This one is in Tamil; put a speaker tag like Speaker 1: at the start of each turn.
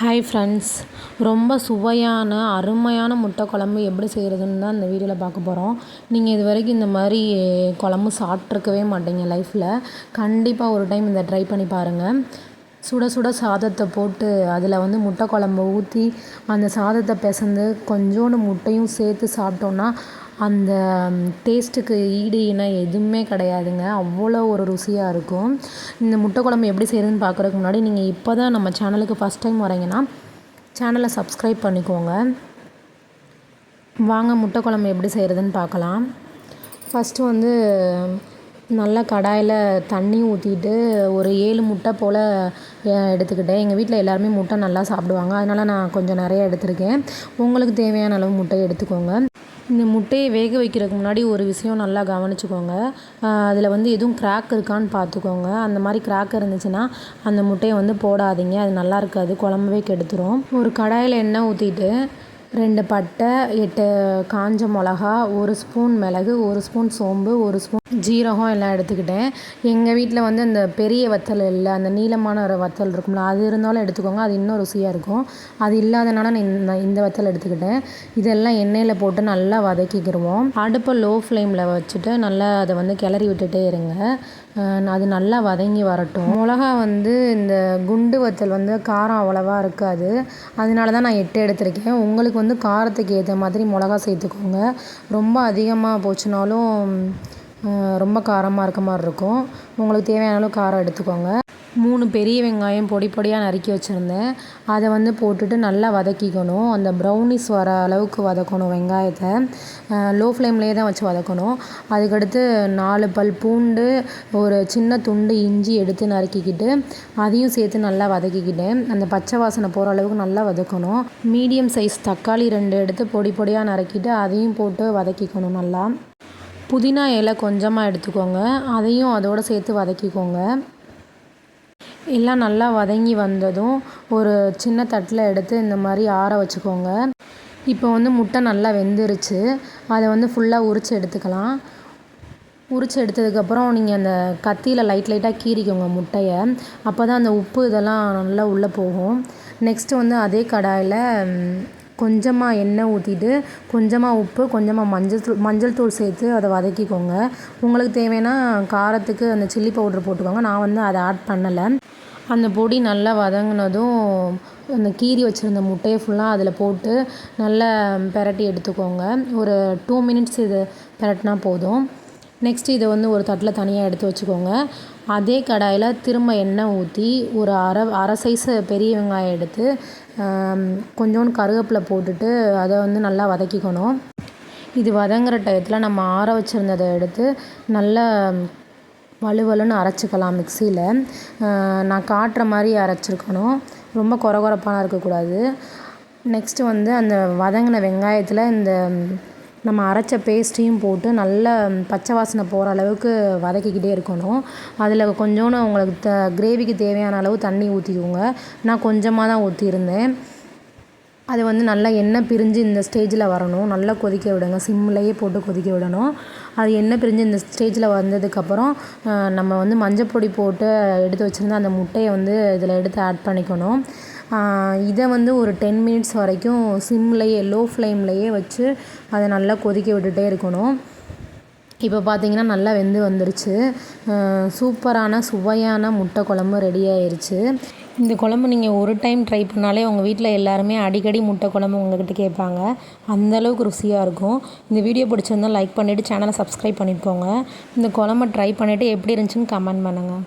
Speaker 1: ஹாய் ஃப்ரெண்ட்ஸ் ரொம்ப சுவையான அருமையான முட்டை குழம்பு எப்படி செய்கிறதுன்னு தான் இந்த வீடியோவில் பார்க்க போகிறோம் நீங்கள் இது வரைக்கும் இந்த மாதிரி குழம்பு சாப்பிட்ருக்கவே மாட்டீங்க லைஃப்பில் கண்டிப்பாக ஒரு டைம் இதை ட்ரை பண்ணி பாருங்கள் சுட சுட சாதத்தை போட்டு அதில் வந்து முட்டை குழம்பு ஊற்றி அந்த சாதத்தை பிசைந்து கொஞ்சோண்டு முட்டையும் சேர்த்து சாப்பிட்டோன்னா அந்த டேஸ்ட்டுக்கு ஈடு இணை எதுவுமே கிடையாதுங்க. அவ்வளோ ஒரு ருசியாக இருக்கும். இந்த முட்டை குழம்பு எப்படி செய்கிறதுன்னு பார்க்குறதுக்கு முன்னாடி நீங்கள் இப்போ தான் நம்ம சேனலுக்கு ஃபஸ்ட் டைம் வரீங்கன்னா சேனலை சப்ஸ்கிரைப் பண்ணிக்கோங்க. வாங்க முட்டை குழம்பு எப்படி செய்கிறதுன்னு பார்க்கலாம் ஃபஸ்ட்டு வந்து நல்லா கடாயில் தண்ணி ஊற்றிட்டு ஒரு ஏழு முட்டை போல் எடுத்துக்கிட்டேன். எங்கள் வீட்டில் எல்லாருமே முட்டை நல்லா சாப்பிடுவாங்க. அதனால் நான் கொஞ்சம் நிறைய எடுத்திருக்கேன். உங்களுக்கு தேவையான அளவு முட்டை எடுத்துக்கோங்க. இந்த முட்டையை வேக வைக்கிறதுக்கு முன்னாடி ஒரு விஷயம் நல்லா கவனிச்சுக்கோங்க. அதில் வந்து எதுவும் கிராக் இருக்கான்னு பார்த்துக்கோங்க அந்த மாதிரி கிராக் இருந்துச்சுன்னா அந்த முட்டையை வந்து போடாதீங்க. அது நல்லா இருக்காது. குழம்பவே கெடுத்துரும். ஒரு கடாயில் எண்ணெய் ஊற்றிட்டு ரெண்டு பட்டை எட்டு காஞ்ச மிளகா ஒரு ஸ்பூன் மிளகு ஒரு ஸ்பூன் சோம்பு ஒரு ஸ்பூன் ஜீரகம் எல்லாம் எடுத்துக்கிட்டேன். எங்கள் வீட்டில் வந்து அந்த பெரிய வத்தல் இல்லை அந்த நீளமான ஒரு வத்தல் இருக்கும்ல அது இருந்தாலும் எடுத்துக்கோங்க. அது இன்னும் ருசியாக இருக்கும். அது இல்லாதனால நான் இந்த இந்த வத்தல் எடுத்துக்கிட்டேன். இதெல்லாம் எண்ணெயில் போட்டு நல்லா வதக்கிக்கிடுவோம் அடுப்பை லோ ஃப்ளேமில் வச்சுட்டு நல்லா அதை வந்து கிளறி விட்டுட்டே இருங்க. அது நல்லா வதங்கி வரட்டும். மிளகா வந்து இந்த குண்டு வத்தல் வந்து காரம் அவ்வளோவா இருக்காது. அதனால தான் நான் எட்டு எடுத்திருக்கேன். உங்களுக்கு வந்து காரத்துக்கு ஏற்ற மாதிரி மிளகா சேர்த்துக்கோங்க. ரொம்ப அதிகமாக போச்சுனாலும் ரொம்ப காரமாக இருக்க மாதிரி இருக்கும். உங்களுக்கு தேவையான அளவு காரம் எடுத்துக்கோங்க. மூணு பெரிய வெங்காயம் பொடி பொடியாக நறுக்கி வச்சுருந்தேன். அதை வந்து போட்டுட்டு நல்லா வதக்கிக்கணும். அந்த ப்ரௌனிஸ் வர அளவுக்கு வதக்கணும் வெங்காயத்தை. லோ ஃப்ளேம்லேயே தான் வச்சு வதக்கணும். அதுக்கடுத்து நாலு பல் பூண்டு ஒரு சின்ன துண்டு இஞ்சி எடுத்து நறுக்கிக்கிட்டு அதையும் சேர்த்து நல்லா வதக்கிக்கிட்டேன் அந்த பச்சை வாசனை போகிற அளவுக்கு நல்லா வதக்கணும். மீடியம் சைஸ் தக்காளி ரெண்டு எடுத்து பொடி பொடியாக நறுக்கிட்டு அதையும் போட்டு வதக்கிக்கணும் நல்லா. புதினா இலை கொஞ்சமாக எடுத்துக்கோங்க. அதையும் அதோடு சேர்த்து வதக்கிக்கோங்க. எல்லாம் நல்லா வதங்கி வந்ததும் ஒரு சின்ன தட்டில் எடுத்து இந்த மாதிரி ஆற வச்சுக்கோங்க. இப்போ வந்து முட்டை நல்லா வெந்துருச்சு. அதை வந்து ஃபுல்லாக உரித்து எடுத்துக்கலாம். உரித்து எடுத்ததுக்கப்புறம் நீங்கள் அந்த கத்தியில் லைட் லைட்டாக கீறிக்கோங்க முட்டையை. அப்போ தான் அந்த உப்பு இதெல்லாம் நல்லா உள்ளே போகும். நெக்ஸ்ட்டு வந்து அதே கடாயில் கொஞ்சமாக எண்ணெய் ஊற்றிட்டு கொஞ்சமாக உப்பு கொஞ்சமாக மஞ்சள் தூள் மஞ்சள் தூள் சேர்த்து அதை வதக்கிக்கோங்க. உங்களுக்கு தேவைன்னா காரத்துக்கு அந்த சில்லி பவுட்ரு போட்டுக்கோங்க. நான் வந்து அதை ஆட் பண்ணலை. அந்த பொடி நல்லா வதங்கினதும் அந்த கீறி வச்சுருந்த முட்டையை ஃபுல்லாக அதில் போட்டு நல்லா பெரட்டி எடுத்துக்கோங்க. ஒரு டூ மினிட்ஸ் இது பெரட்டினா போதும். நெக்ஸ்ட்டு இதை வந்து ஒரு தட்டில் தனியாக எடுத்து வச்சுக்கோங்க. அதே கடாயில் திரும்ப எண்ணெய் ஊற்றி ஒரு அரை அரை சைஸு பெரிய வெங்காயம் எடுத்து கொஞ்சோண்டு கருவேப்பிலை போட்டுட்டு அதை வந்து நல்லா வதக்கிக்கணும். இது வதங்குற டயத்தில் நம்ம ஆற வச்சுருந்ததை எடுத்து நல்லா வலுவலுன்னு அரைச்சிக்கலாம் மிக்சியில். நான் காட்டுற மாதிரி அரைச்சிருக்கணும். ரொம்ப கொர இருக்கக்கூடாது. நெக்ஸ்ட்டு வந்து அந்த வதங்கின வெங்காயத்தில் இந்த நம்ம அரைச்ச பேஸ்ட்டையும் போட்டு நல்லா பச்சை வாசனை போகிற அளவுக்கு வதக்கிக்கிட்டே இருக்கணும். அதில் கொஞ்சோண்டு உங்களுக்கு த கிரேவிக்கு தேவையான அளவு தண்ணி ஊற்றிக்கோங்க நான் கொஞ்சமாக தான் ஊற்றியிருந்தேன் அது வந்து நல்லா எண்ணெய் பிரிஞ்சு இந்த ஸ்டேஜில் வரணும். நல்லா கொதிக்க விடுங்க. சிம்லேயே போட்டு கொதிக்க விடணும். அது எண்ணெய் பிரிஞ்சு இந்த ஸ்டேஜில் வந்ததுக்கப்புறம் நம்ம வந்து மஞ்சள் பொடி போட்டு எடுத்து வச்சுருந்த அந்த முட்டையை வந்து இதில் எடுத்து ஆட் பண்ணிக்கணும். இதை வந்து ஒரு டென் மினிட்ஸ் வரைக்கும் சிம்லேயே லோ ஃப்ளேம்லேயே வச்சு அதை நல்லா கொதிக்க விட்டுட்டே இருக்கணும். இப்போ பார்த்தீங்கன்னா நல்லா வெந்து வந்துருச்சு. சூப்பரான சுவையான முட்டை குழம்பு ரெடி ஆயிடுச்சு இந்த குழம்பு நீங்கள் ஒரு டைம் ட்ரை பண்ணாலே உங்கள் வீட்டில் எல்லாருமே அடிக்கடி முட்டை குழம்பு உங்கள்கிட்ட கேட்பாங்க. அந்தளவுக்கு ருசியாக இருக்கும். இந்த வீடியோ பிடிச்சிருந்தால் லைக் பண்ணிவிட்டு சேனலை சப்ஸ்கிரைப் பண்ணிக்கோங்க இந்த குழம்பு ட்ரை பண்ணிவிட்டு எப்படி இருந்துச்சுன்னு கமெண்ட் பண்ணுங்கள்